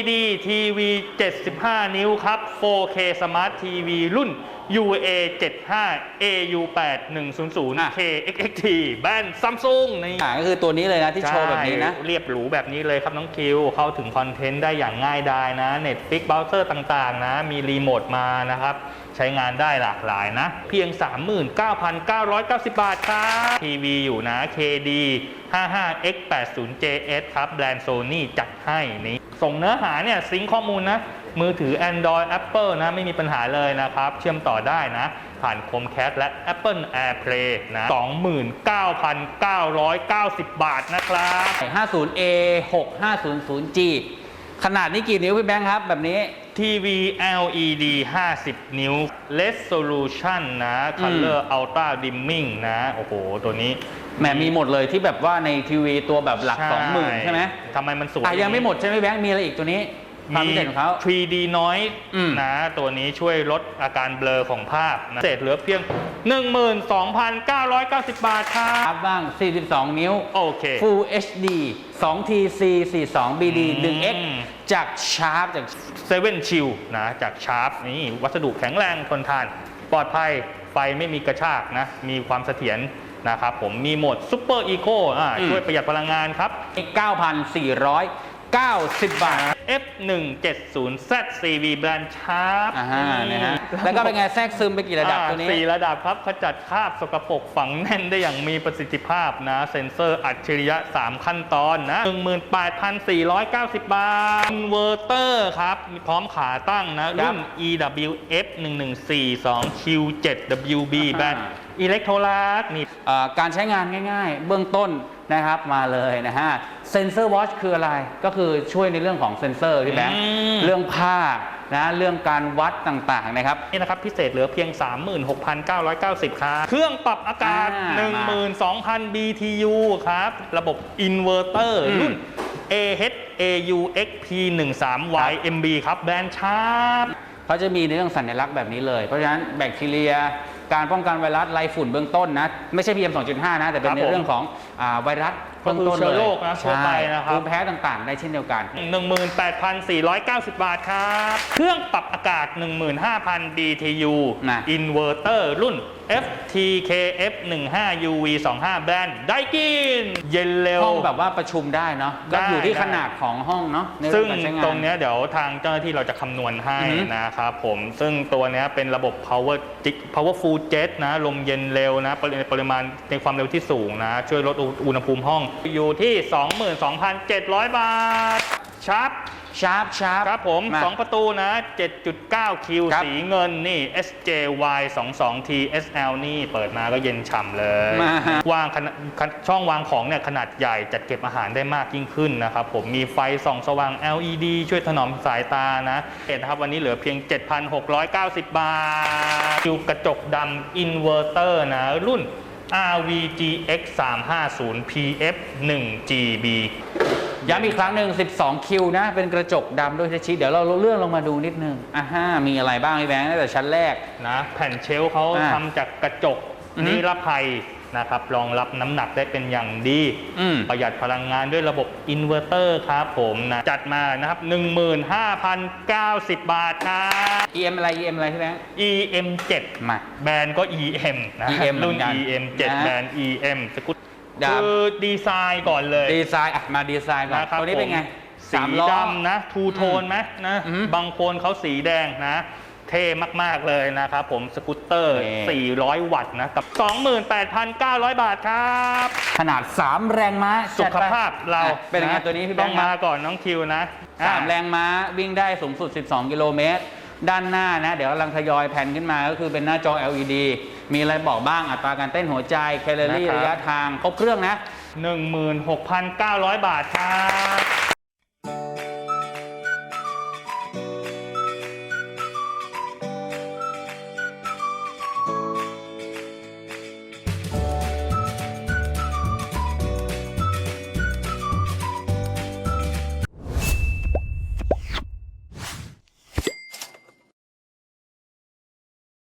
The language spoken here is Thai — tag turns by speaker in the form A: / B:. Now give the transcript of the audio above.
A: LED TV 75 นิ้วครับ 4K Smart TV รุ่น UA 75 AU 8
B: อะ
A: 100 KXXT แบรนด์ Samsung นี่
B: อ่าก็คือตัวนี้เลยนะที่โชว์แบบนี้นะ
A: ใช่เรียบหรูแบบนี้เลยครับน้องคิว เข้าถึงคอนเทนต์ได้อย่างง่ายดายนะ Netflix Browser ต่างๆ นะ มีรีโมทมานะครับ ใช้งานได้หลากหลายนะ เพียง 39,990 บาทครับทีวีอยู่นะ KD 55X80JS ครับแบรนด์ Sony จัดให้นี่ ส่งเนื้อหาเนี่ยซิงค์ข้อมูลนะ มือถือ Android Apple นะ ไม่มีปัญหาเลยนะครับ เชื่อมต่อได้นะ ผ่าน Chromecast และ Apple AirPlay นะ 29,990 บาทนะครับ
B: 50A 6500G ขนาดนี้กี่นิ้วพี่แบงค์ครับ แบบนี้
A: ทีวี LED 50 นิ้ว Resolution นะ Color Ultra Dimming นะ โอ้โห ตัวนี้
B: แหมมีหมดเลยที่แบบว่าในทีวีตัวแบบหลัก20,000ใช่ไหม
A: ทำไมมันสวย
B: อะยังไม่หมดใช่ไหมแบงค์มีอะไรอีกตัวนี้ความพิเศษของเขา
A: 3D Noise
B: อืม
A: นะตัวนี้ช่วยลดอาการเบลอของภาพนะเศษเหลือเพียง 12,990 บาทครั
B: ครับบบ้าง 42 นิ้ว
A: โอเค
B: Full HD 2 TC 42 BD
A: อืม
B: 1X จากชาร์ปจาก
A: เซเว่นชิลนะจากชาร์ปนี่วัสดุแข็งแรงทนทาน ปลอดภัยไฟไม่มีกระชากนะ มีความเสถียร นะครับผมมีโหมดซูเปอร์อีโคอ่า
B: อืม
A: ช่วยประหยัดพลังงานครับ
B: 9,490 บาท
A: F170Z CV แบรนด์ชาร์ป
B: อ่าฮะนะฮะแล้วก็เป็นไงแทรกซึมไปกี่ระดับตัวนี้
A: สี่ระดับครับขจัดคราบสกปรกฝังแน่นได้อย่างมีประสิทธิภาพนะ เซ็นเซอร์อัจฉริยะ 3 ขั้นตอนนะ 18,490 บาทอินเวอร์เตอร์ครับมีพร้อมขาตั้งนะ รุ่น EWF 1142 Q7WB แบรนด์ อิเล็กโทรลัสนี่
B: เอ่อการใช้งานง่าย ๆ เบื้องต้นนะครับมาเลยนะฮะเซนเซอร์วอชคืออะไรก็คือช่วยในเรื่องของเซนเซอร์พี่แบงค์
A: อืม
B: เรื่องภาพนะเรื่องการวัดต่างๆนะครับ
A: นี่นะครับ พิเศษเหลือเพียง 36,990 ครับ เครื่องปรับอากาศ
B: อ่า
A: 12,000 BTU ครับ ระบบอินเวอร์เตอร์
B: อืม
A: รุ่น AH AU XP 1 3 Y MB ครับ แบรนด์ชาร์ป
B: เขาจะมีในเรื่องสัญลักษณ์แบบนี้เลย เพราะฉะนั้นแบคทีเรีย การป้องกันไวรัสไล่ฝุ่นเบื้องต้นนะ ไม่ใช่ PM 2.5 นะ แต่เป็น
A: ครับ
B: ใน
A: ผม
B: เรื่องของอาไวรัส
A: ก็คือ
B: บื้งต้น
A: เชื้อ
B: ลย
A: โรคนะทั่วไป
B: ใช่
A: นะครับ
B: ภูมิแพ้ต่างๆ ได้เช่นเดียวกัน
A: 18,490 บาทครับ เครื่องปรับอากาศ 15,000 BTU
B: นะ
A: อินเวอร์เตอร์รุ่น FTKF 15 UV 25 แบรนด์ไดกินเย็นเร็ว
B: ห้องแบบว่าประชุมได้เนาะก็
A: ได้
B: อยู่ที่
A: ได้
B: ขนาดของห้องเนาะใน
A: ซึ่
B: เรื่องงการใช้งาน
A: ตรงเนี้ยเดี๋ยวทางเจ้าหน้าที่เราจะคำนวณให้
B: อือฮึ
A: นะครับผมซึ่งตัวเนี้ยเป็นระบบ power jet- powerful jet นะลมเย็นเร็วนะปริปริมาณในความเร็วที่สูงนะ ช่วยลดอุอุณหภูมิห้องอยู่ที่ 22,700 บาทชาร์ป
B: ชาร์ปชาร์ป
A: ครับผม
B: มา
A: 2 ประตูนะ 7.9 คิว
B: ครับ
A: สีเงินนี่ SJY 22 T SL นี่เปิดมาก็เย็นฉ่ำเลย
B: มาฮะ
A: วางขนาดขนาดช่องวางของเนี่ยขนาดใหญ่จัดเก็บอาหารได้มากยิ่งขึ้นนะครับผมมีไฟส่องสว่าง LED ช่วยถนอมสายตานะเห็นนะครับ วันนี้เหลือเพียง 7,690 บาทคิวกระจกดำอินเวอร์เตอร์นะ รุ่น RVGX 350 PF 1 GB
B: ย้ำอีกครั้งหนึ่ง12 คิวนะ เป็นกระจกดำด้วยทัชชิเดี๋ยวเราเลื่อนลงมาดูนิดนึงอ่าฮะมีอะไรบ้างพี่แบงค์ตั้งแต่ชั้นแรก
A: นะ แผ่นเชลฟ์เขา
B: อ่า
A: ทำจากกระจก
B: อือฮึ
A: นิรภัย นะครับรองรับน้ำหนักได้เป็นอย่างดี
B: อืม
A: ประหยัดพลังงานด้วยระบบอินเวอร์เตอร์ครับผมนะจัดมานะครับ 15,090 บาทครับ
B: EM อะไร EM อะไรพี่แบงค์
A: EM
B: มา
A: 7แบรนด์ก็ EM นะ
B: EM
A: รุ่น
B: เหมือนกัน
A: EM
B: นะ
A: 7แบรนด์ EM สกุต
B: ดำ
A: คือดีไซน์ก่อนเลย
B: ดีไซน์อะมาดีไซน์ก่อน
A: นะครับ
B: ตัวนี้เป็นไง
A: ผมสี
B: สามล้อ
A: ดำนะ ทูโทนไหมนะ
B: อืม
A: บางคนเขาสีแดงนะ เท่มาก ๆ เลยนะครับผมสกูตเตอร์
B: นี่
A: 400 วัตต์นะกับ 28,900 บาทครับ
B: ขนาด 3 แรงม้า
A: สุ
B: จัด
A: ข
B: ไป
A: ภาพเรา
B: อะเป็นไงะตัวนี้พี่แบ
A: ต้องง
B: ค์
A: มาก่อนน้องคิวนะ
B: สาม
A: อะ
B: แรงม้าวิ่งได้สูงสุด 12 กิโลเมตร ด้านหน้านะ เดี๋ยวกำลังทยอยแผ่นขึ้นมาก็คือเป็นหน้าจอ LED มีอะไรบอกบ้างอัตราการเต้นหัวใจ แคลอรี่
A: นะครับ
B: ระยะทาง ครบเครื่องนะ
A: 16,900 บาทครับ